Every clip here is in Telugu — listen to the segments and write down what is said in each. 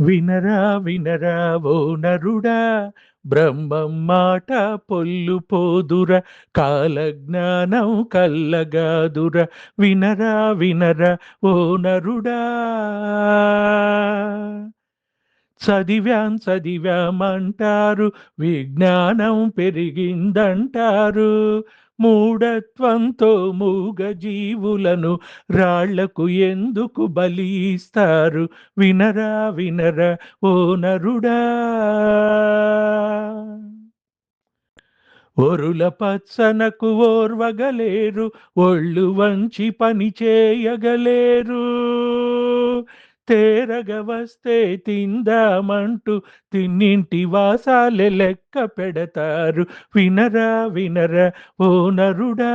వినరా వినరా ఓ నరుడా బ్రహ్మం మాట పొల్లు పోదుర కాలజ్ఞానం కల్లగాదుర. వినరా వినరా ఓ నరుడా. చదివాం చదివామంటారు విజ్ఞానం పెరిగిందంటారు. మూఢత్వంతో మూగ జీవులను రాళ్ళకు ఎందుకు బలిస్తారు? వినరా వినరా ఓ నరుడా! ఒరుల పచ్చనకు ఓర్వగలేరు ఒళ్ళు వంచి పని చేయగలేరు. తేరగవస్తే తిందామంటూ తిన్నింటి వాసాలే లెక్క పెడతారు. వినరా వినరా ఓ నరుడా.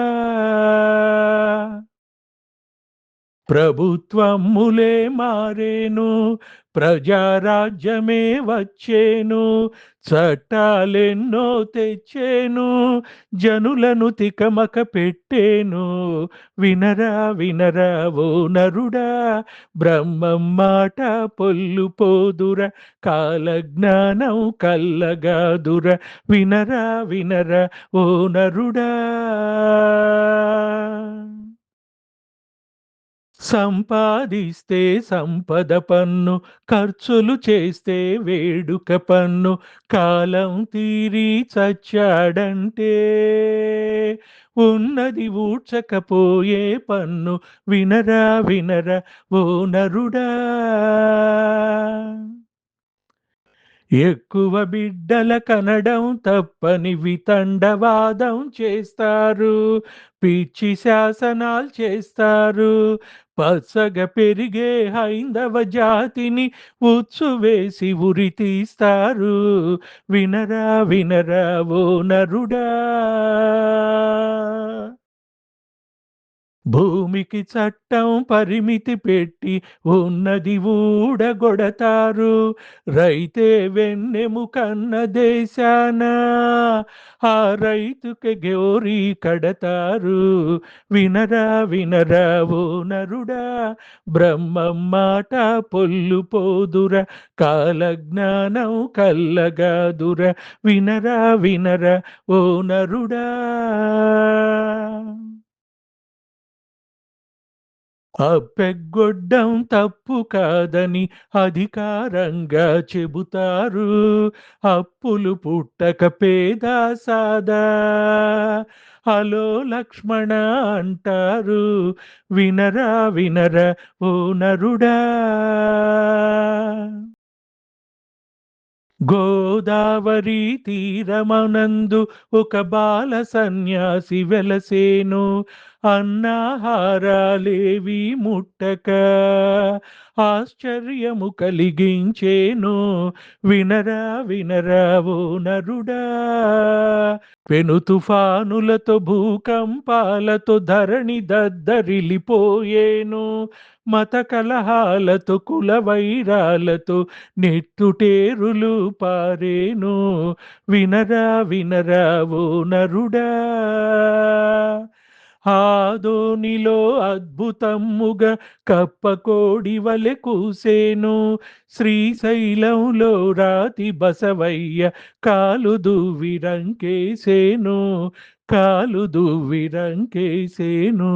ప్రభుత్వములే మారేను ప్రజారాజ్యమే వచ్చేను చట్టాలెన్నో తెచ్చేను జనులను తికమక పెట్టేను. వినరా వినరా ఓ నరుడా బ్రహ్మం మాట పొల్లు పోదుర కాలజ్ఞానం కల్లగాదుర. వినరా వినరా ఓ నరుడా. సంపాదిస్తే సంపద పన్ను ఖర్చులు చేస్తే వేడుక పన్ను కాలం తీరి చచ్చాడంటే. ఉన్నది ఊడ్చకపోయే పన్ను వినరా వినరా ఓ నరుడా. ఎక్కువ బిడ్డల కనడం తప్పని వితండవాదం చేస్తారు పిచ్చి శాసనాలు చేస్తారు. పచ్చగా పెరిగే హైందవ జాతిని ఉచ్చు వేసి ఉరి తీస్తారు. వినరా వినరా ఓ నరుడా. భూమికి చట్టం పరిమితి పెట్టి ఉన్నది ఊడగొడతారు. రైతే వెన్నెము కన్న దేశాన ఆ రైతుకి గోరి కడతారు. వినరా వినరా ఓ నరుడా బ్రహ్మం మాట పొల్లు పోదుర కాలజ్ఞానం కల్లగాదుర. వినరా వినరా ఓ నరుడా. అప్పెగొడ్డం తప్పు కాదని అధికారంగా చెబుతారు. అప్పులు పుట్టక పేద సాదా. హలో లక్ష్మణ అంటారు వినరా వినరా ఓ నరుడా. గోదావరి తీరమనందు ఒక బాల సన్యాసి వెలసేను. అన్నాహారాలేవి ముట్టక ఆశ్చర్యము కలిగించేను. వినరా వినరా ఓ నరుడా. పెను తుఫానులతో భూకంపాలతో ధరణి దద్దరిలిపోయేను మత కలహాలతో కుల వైరాలతో నెత్తుటేరులు పారేను. వినరా వినరా ఓ నరుడా. ఆదోనిలో అద్భుతముగా కప్పకోడి వలె కూసేను. శ్రీశైలంలో రాతి బసవయ్య కాలు దువ్విరంకేసేను కాలు దువ్విరంకేసేను